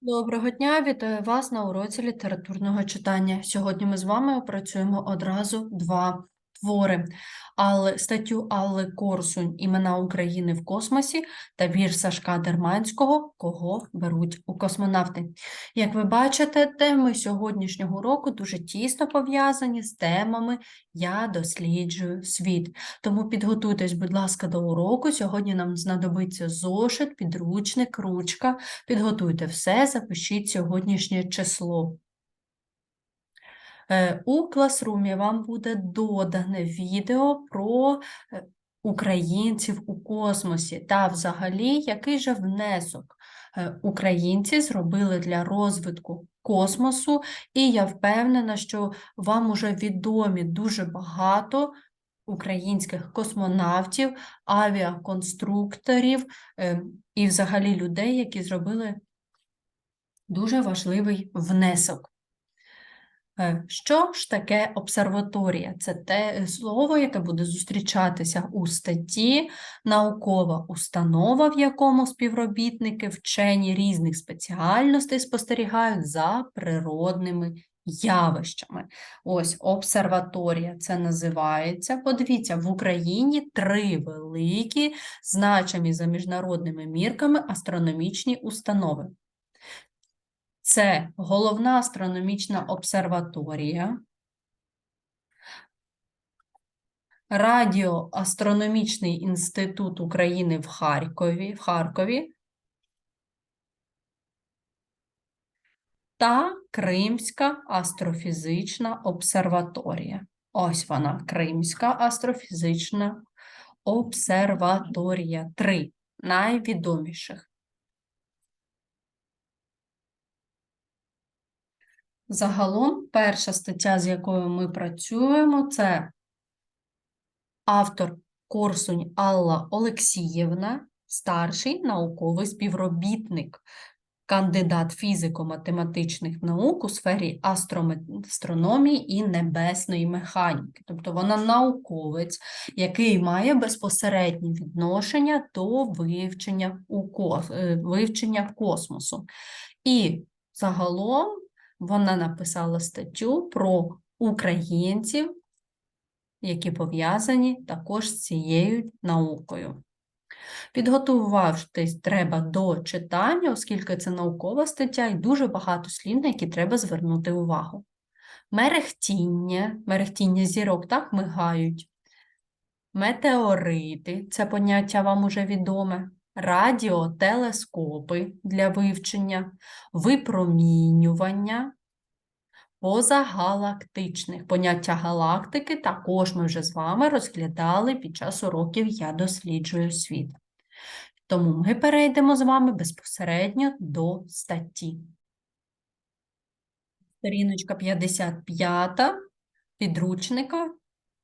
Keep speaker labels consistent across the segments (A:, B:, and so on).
A: Доброго дня, вітаю вас на уроці літературного читання. Сьогодні ми з вами опрацюємо одразу два твори. Алли, статтю Алли Корсунь «Імена України в космосі» та вірш Сашка Дерманського «Кого беруть у космонавти». Як ви бачите, теми сьогоднішнього року дуже тісно пов'язані з темами «Я досліджую світ». Тому підготуйтесь, будь ласка, до уроку. Сьогодні нам знадобиться зошит, підручник, ручка. Підготуйте все, запишіть сьогоднішнє число. Е, У класрумі вам буде додане відео про е, українців у космосі та взагалі, який же внесок е, українці зробили для розвитку космосу, і я впевнена, що вам уже відомі дуже багато українських космонавтів, авіаконструкторів і взагалі людей, які зробили дуже важливий внесок. Е, Що ж таке обсерваторія? Це те слово, яке буде зустрічатися у статті наукова установа, в якому співробітники вчені різних спеціальностей спостерігають за природними явищами. Ось обсерваторія це називається. Подивіться, в Україні три великі, значимі за міжнародними мірками астрономічні установи. Це головна астрономічна обсерваторія, Радіоастрономічний інститут України в Харкові, в Харкові та Кримська астрофізична обсерваторія. Ось вона, Кримська астрофізична обсерваторія. Три найвідоміших. Загалом, перша стаття, з якою ми працюємо, це автор Корсунь Алла Олексіївна, старший науковий співробітник, кандидат фізико-математичних наук у сфері астрономії і небесної механіки. Тобто вона науковець, який має безпосереднє відношення до вивчення, у кос- е, вивчення космосу. І загалом вона написала статтю про українців, які пов'язані також з цією наукою. Підготуватись треба до читання, оскільки це наукова стаття і дуже багато слів, на які треба звернути увагу. Мерехтіння, мерехтіння зірок так мигають. Метеорити це поняття вам уже відоме. Радіотелескопи для вивчення, випромінювання, позагалактичних. Поняття галактики також ми вже з вами розглядали під час уроків Я досліджую світ. Тому ми перейдемо з вами безпосередньо до статті. Сторіночка 55 підручника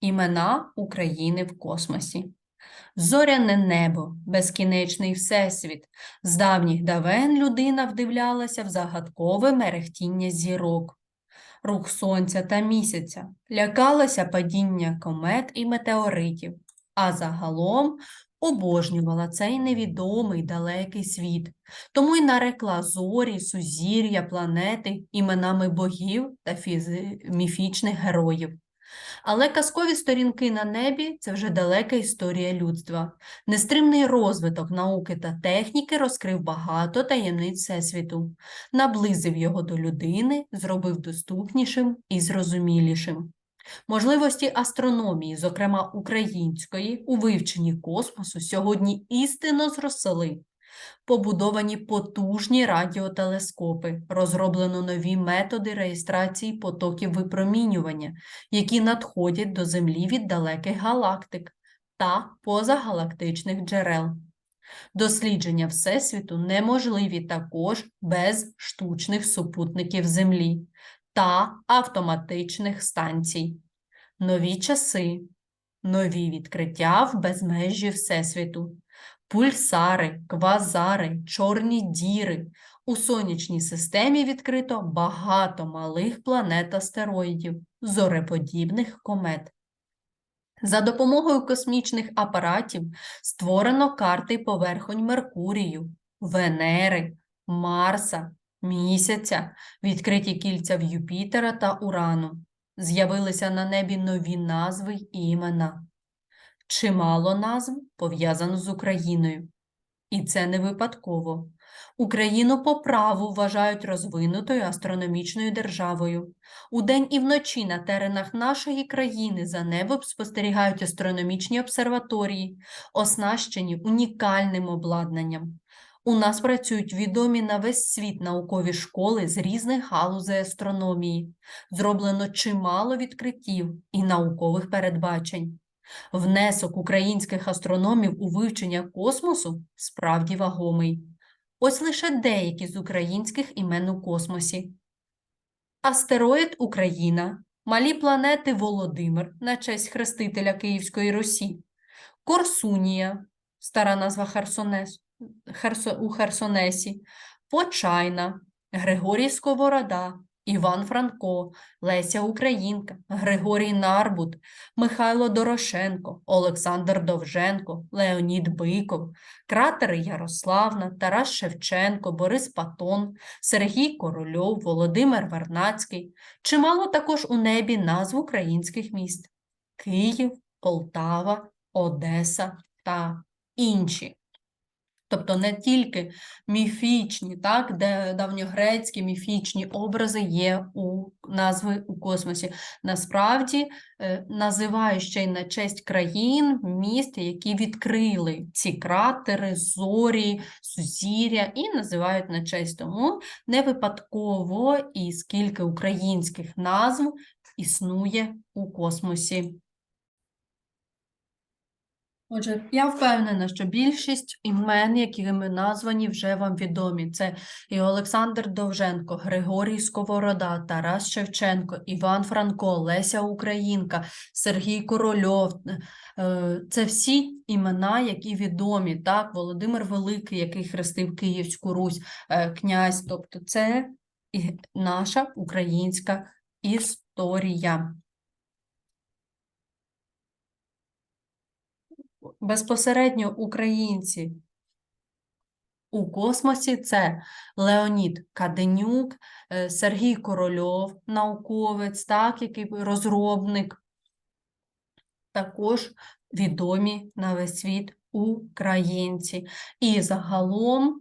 A: Імена України в космосі. Зоряне небо, безкінечний всесвіт. З давніх давен людина вдивлялася в загадкове мерехтіння зірок. Рух сонця та місяця, лякалася падіння комет і метеоритів, а загалом обожнювала цей невідомий далекий світ, тому й нарекла зорі, сузір'я, планети іменами богів та фізи... міфічних героїв. Але казкові сторінки на небі це вже далека історія людства. Нестримний розвиток науки та техніки розкрив багато таємниць Всесвіту, наблизив його до людини, зробив доступнішим і зрозумілішим. Можливості астрономії, зокрема української, у вивченні космосу сьогодні істинно зросли. Побудовані потужні радіотелескопи, розроблено нові методи реєстрації потоків випромінювання, які надходять до Землі від далеких галактик та позагалактичних джерел. Дослідження Всесвіту неможливі також без штучних супутників Землі та автоматичних станцій. Нові часи, нові відкриття в безмежжі Всесвіту пульсари, квазари, чорні діри. У сонячній системі відкрито багато малих планет-астероїдів, зореподібних комет. За допомогою космічних апаратів створено карти поверхонь Меркурію, Венери, Марса, місяця, відкриті кільця в Юпітера та Урану. З'явилися на небі нові назви і імена. Чимало назв пов'язано з Україною. І це не випадково. Україну по праву вважають розвинутою астрономічною державою. Удень і вночі на теренах нашої країни за небом спостерігають астрономічні обсерваторії, оснащені унікальним обладнанням. У нас працюють відомі на весь світ наукові школи з різних галузей астрономії. Зроблено чимало відкриттів і наукових передбачень. Внесок українських астрономів у вивчення космосу справді вагомий. Ось лише деякі з українських імен у космосі. Астероїд Україна, малі планети Володимир на честь хрестителя Київської Русі, Корсунія, стара назва Херсонес, Херсо, у Херсонесі, Почайна, Григорій Сковорода, Іван Франко, Леся Українка, Григорій Нарбут, Михайло Дорошенко, Олександр Довженко, Леонід Биков, кратери Ярославна, Тарас Шевченко, Борис Патон, Сергій Корольов, Володимир Вернацький. Чимало також у небі назв українських міст Київ, Полтава, Одеса та інші. Тобто не тільки міфічні, так, де давньогрецькі міфічні образи є у назви у космосі. Насправді е, називають ще й на честь країн, міст, які відкрили ці кратери, зорі, сузір'я, і називають на честь тому не випадково і скільки українських назв існує у космосі. Отже, я впевнена, що більшість імен, якими названі, вже вам відомі. Це і Олександр Довженко, Григорій Сковорода, Тарас Шевченко, Іван Франко, Леся Українка, Сергій Корольов. Е, Це всі імена, які відомі. Так, Володимир Великий, який хрестив Київську Русь, е, князь. Тобто, це наша українська історія. Безпосередньо українці у космосі це Леонід Каденюк, е, Сергій Корольов, науковець, так, який розробник, також відомі на весь світ українці. І загалом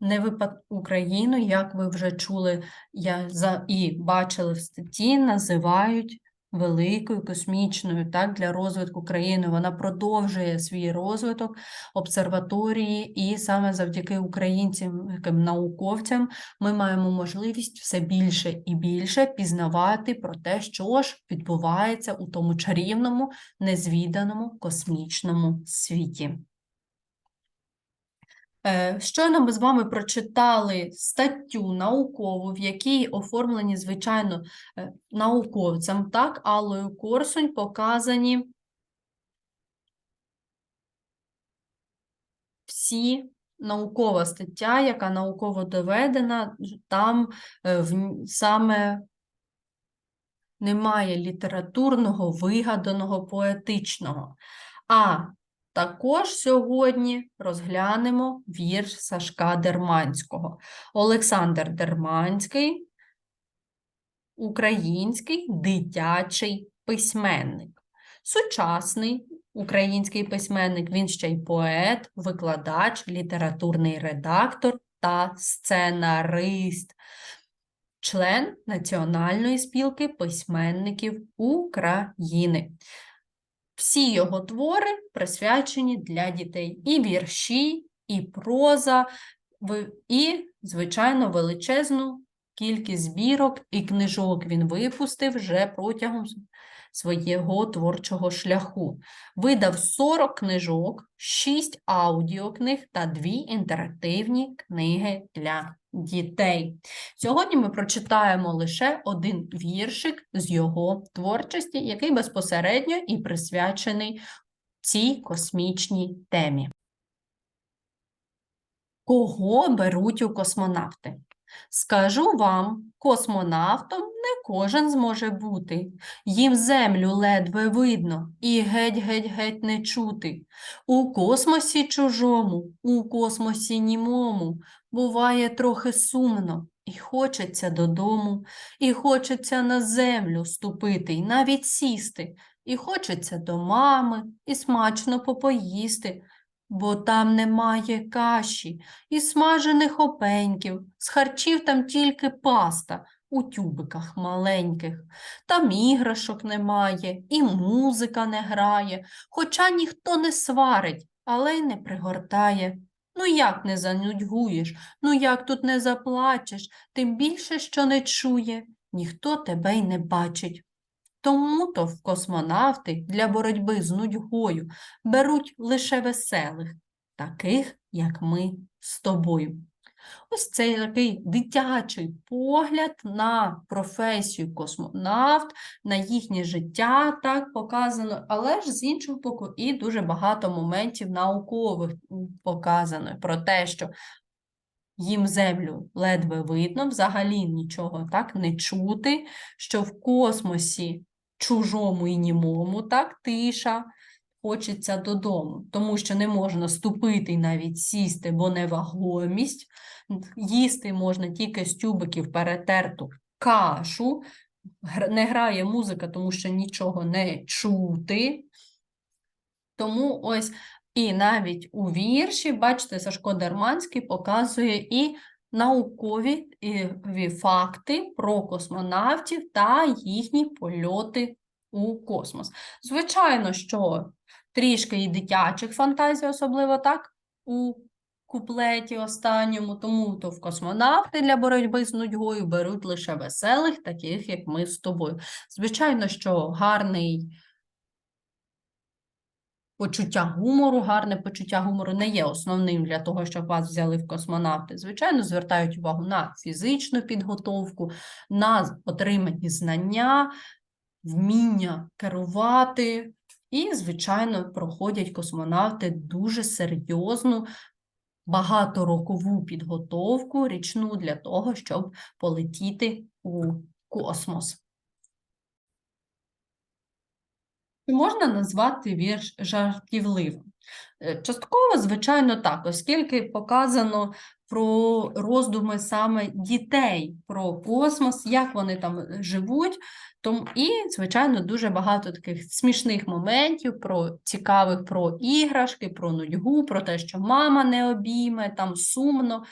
A: не випад Україну, як ви вже чули я за і бачили в статті, називають великою космічною так, для розвитку країни. Вона продовжує свій розвиток обсерваторії, і саме завдяки українцям, яким науковцям, ми маємо можливість все більше і більше пізнавати про те, що ж відбувається у тому чарівному, незвіданому космічному світі. Е, щойно ми з вами прочитали статтю наукову, в якій оформлені, звичайно, е, науковцям, так, Аллою Корсунь показані всі наукова стаття, яка науково доведена, там е, саме немає літературного, вигаданого, поетичного. А також сьогодні розглянемо вірш Сашка Дерманського. Олександр Дерманський, український дитячий письменник. Сучасний український письменник, він ще й поет, викладач, літературний редактор та сценарист, член Національної спілки письменників України. Всі його твори присвячені для дітей. І вірші, і проза, і, звичайно, величезну кількість збірок і книжок він випустив вже протягом свого творчого шляху. Видав 40 книжок, 6 аудіокниг та 2 інтерактивні книги для дітей. Сьогодні ми прочитаємо лише один віршик з його творчості, який безпосередньо і присвячений цій космічній темі. Кого беруть у космонавти? Скажу вам, космонавтом не кожен зможе бути. Їм землю ледве видно і геть-геть-геть не чути. У космосі чужому, у космосі німому буває трохи сумно, І хочеться додому, і хочеться на землю ступити, і навіть сісти, і хочеться до мами, і смачно попоїсти, бо там немає каші, і смажених опеньків, з харчів там тільки паста у тюбиках маленьких. Там іграшок немає, і музика не грає, хоча ніхто не сварить, але й не пригортає. Ну як не занудьгуєш, ну як тут не заплачеш, тим більше, що не чує, ніхто тебе й не бачить. Тому то в космонавти для боротьби з нудьгою беруть лише веселих, таких, як ми з тобою. Ось цей такий дитячий погляд на професію космонавт, на їхнє життя так показано, але ж з іншого боку, і дуже багато моментів наукових показано про те, що їм землю ледве видно, взагалі нічого так не чути, що в космосі чужому і німому так тиша. Хочеться додому, тому що не можна ступити і навіть сісти, бо невагомість. Їсти можна тільки з тюбиків перетерту кашу. Не грає музика, тому що нічого не чути. Тому ось і навіть у вірші, бачите, Сашко Дерманський показує і наукові факти про космонавтів та їхні польоти у космос. Звичайно, що трішки і дитячих фантазій, особливо так, у куплеті останньому, тому то в космонавти для боротьби з нудьгою беруть лише веселих, таких як ми з тобою. Звичайно, що гарний почуття гумору, гарне почуття гумору не є основним для того, щоб вас взяли в космонавти. Звичайно, звертають увагу на фізичну підготовку, на отримані знання, вміння керувати. І, звичайно, проходять космонавти дуже серйозну багаторокову підготовку річну для того, щоб полетіти у космос. Чи можна назвати вірш жартівливим? Е, Частково, звичайно, так, оскільки показано про роздуми саме дітей про космос, як вони там е, живуть. Тому і, звичайно, дуже багато таких смішних моментів про цікавих про іграшки, про нудьгу, про те, що мама не обійме, там сумно.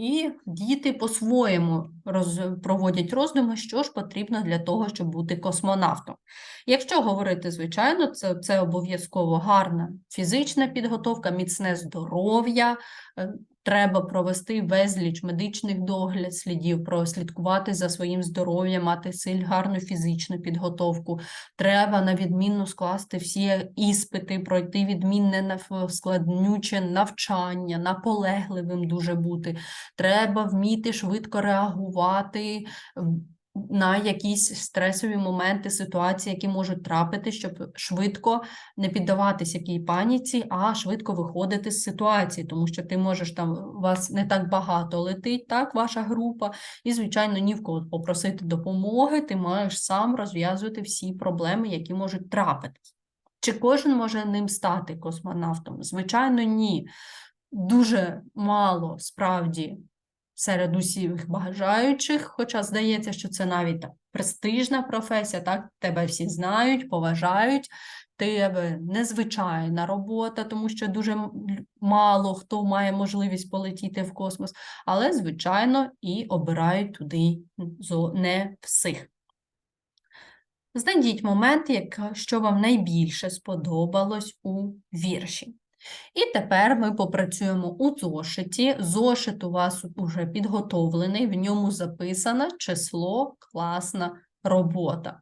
A: І діти по-своєму роз... проводять роздуми, що ж потрібно для того, щоб бути космонавтом. Якщо говорити, звичайно, це, це обов'язково гарна фізична підготовка, міцне здоров'я, е, треба провести безліч медичних догляд, слідів, прослідкувати за своїм здоров'ям, мати силь гарну фізичну підготовку. Треба на відмінно скласти всі іспити, пройти відмінне складнюче навчання, наполегливим дуже бути. Треба вміти швидко реагувати на якісь стресові моменти, ситуації, які можуть трапити, щоб швидко не піддаватися якій паніці, а швидко виходити з ситуації, тому що ти можеш там вас не так багато летить, так, ваша група, і, звичайно, ні в кого попросити допомоги, ти маєш сам розв'язувати всі проблеми, які можуть трапитись. Чи кожен може ним стати космонавтом? Звичайно, ні. Дуже мало справді серед усіх бажаючих, хоча здається, що це навіть престижна професія, так тебе всі знають, поважають, тебе незвичайна робота, тому що дуже мало хто має можливість полетіти в космос, але, звичайно, і обирають туди не всіх. Знайдіть момент, що вам найбільше сподобалось у вірші. І тепер ми попрацюємо у зошиті. Зошит у вас уже підготовлений, в ньому записано число, класна робота.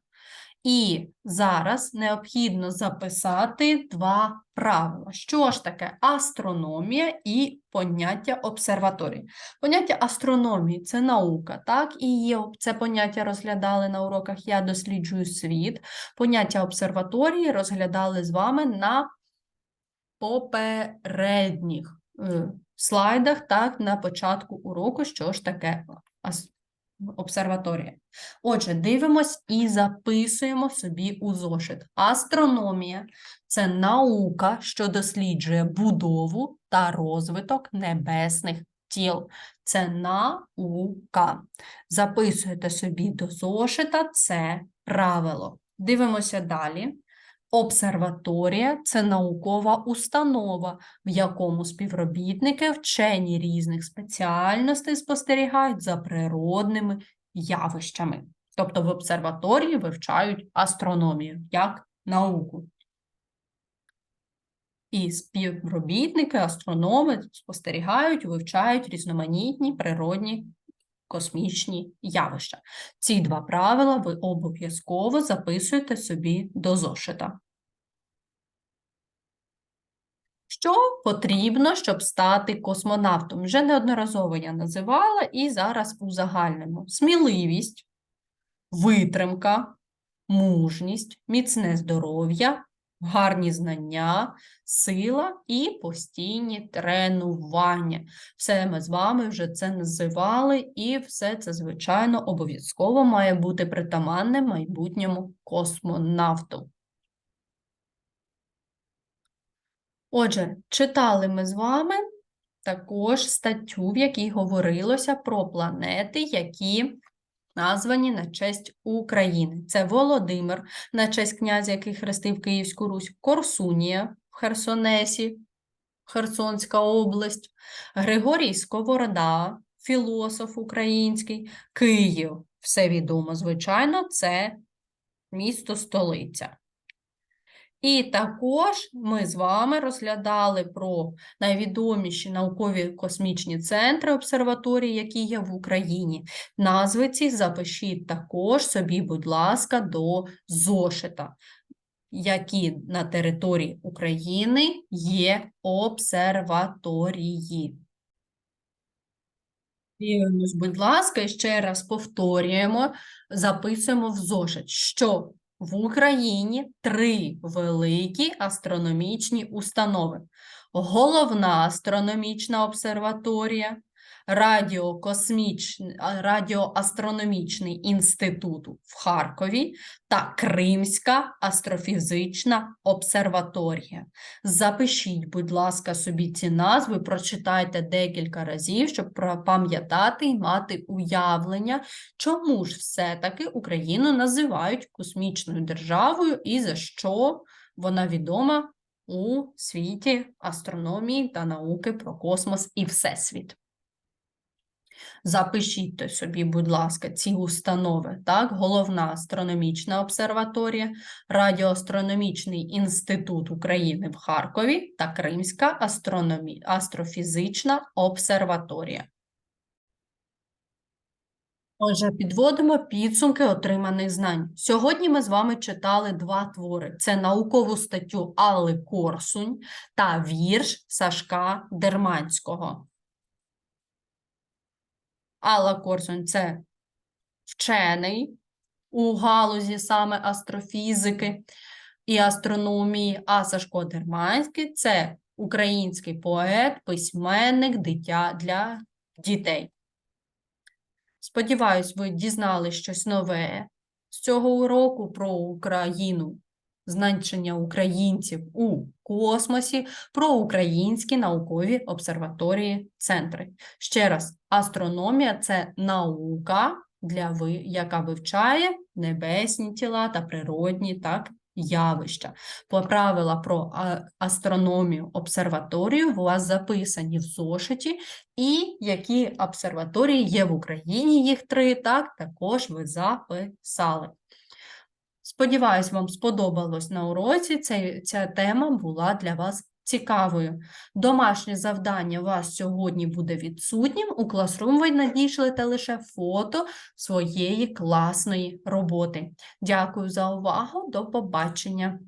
A: І зараз необхідно записати два правила. Що ж таке астрономія і поняття обсерваторії? Поняття астрономії це наука, так? І є, це поняття розглядали на уроках Я досліджую світ. Поняття обсерваторії розглядали з вами на попередніх е, слайдах, так, на початку уроку, що ж таке обсерваторія. Отже, дивимось і записуємо собі у зошит. Астрономія це наука, що досліджує будову та розвиток небесних тіл. Це наука. Записуєте собі до зошита це правило. Дивимося далі. Обсерваторія це наукова установа, в якому співробітники вчені різних спеціальностей спостерігають за природними явищами. Тобто в обсерваторії вивчають астрономію як науку. І співробітники, астрономи спостерігають, вивчають різноманітні природні космічні явища. Ці два правила ви обов'язково записуєте собі до зошита. Що потрібно, щоб стати космонавтом? Вже неодноразово я називала і зараз узагальнимо. Сміливість, витримка, мужність, міцне здоров'я, гарні знання, сила і постійні тренування. Все ми з вами вже це називали, і все це, звичайно, обов'язково має бути притаманне майбутньому космонавту. Отже, читали ми з вами також статтю, в якій говорилося про планети, які названі на честь України. Це Володимир, на честь князя, який хрестив Київську Русь, Корсунія в Херсонесі, Херсонська область, Григорій Сковорода, філософ український, Київ. Все відомо, звичайно, це місто столиця. І також ми з вами розглядали про найвідоміші наукові космічні центри обсерваторії, які є в Україні. Назви ці запишіть також собі, будь ласка, до зошита, які на території України є обсерваторії. Дивимось, будь ласка, ще раз повторюємо, записуємо в зошит, що в Україні три великі астрономічні установи: Головна астрономічна обсерваторія, радіоастрономічний інститут в Харкові та Кримська астрофізична обсерваторія. Запишіть, будь ласка, собі ці назви, прочитайте декілька разів, щоб пам'ятати і мати уявлення, чому ж все-таки Україну називають космічною державою і за що вона відома у світі астрономії та науки про космос і всесвіт. Запишіть собі, будь ласка, ці установи. Так? Головна астрономічна обсерваторія, Радіоастрономічний інститут України в Харкові та Кримська астрономі... астрофізична обсерваторія. Отже, підводимо підсумки отриманих знань. Сьогодні ми з вами читали два твори: це наукову статтю Алли Корсунь та вірш Сашка Дерманського. Алла Корсунь це вчений у галузі саме астрофізики і астрономії, а Сашко Дерманський це український поет, письменник дитя для дітей. Сподіваюсь, ви дізнали щось нове з цього уроку про Україну, значення українців у космосі, про українські наукові обсерваторії центри. Ще раз, астрономія це наука, для ви, яка вивчає небесні тіла та природні так, явища. Правила про астрономію обсерваторію у вас записані в зошиті, і які обсерваторії є в Україні, їх три, так, також ви записали. Сподіваюсь, вам сподобалось на уроці. Ця, ця тема була для вас цікавою. Домашнє завдання у вас сьогодні буде відсутнім. У Classroom ви надійшлите лише фото своєї класної роботи. Дякую за увагу. До побачення!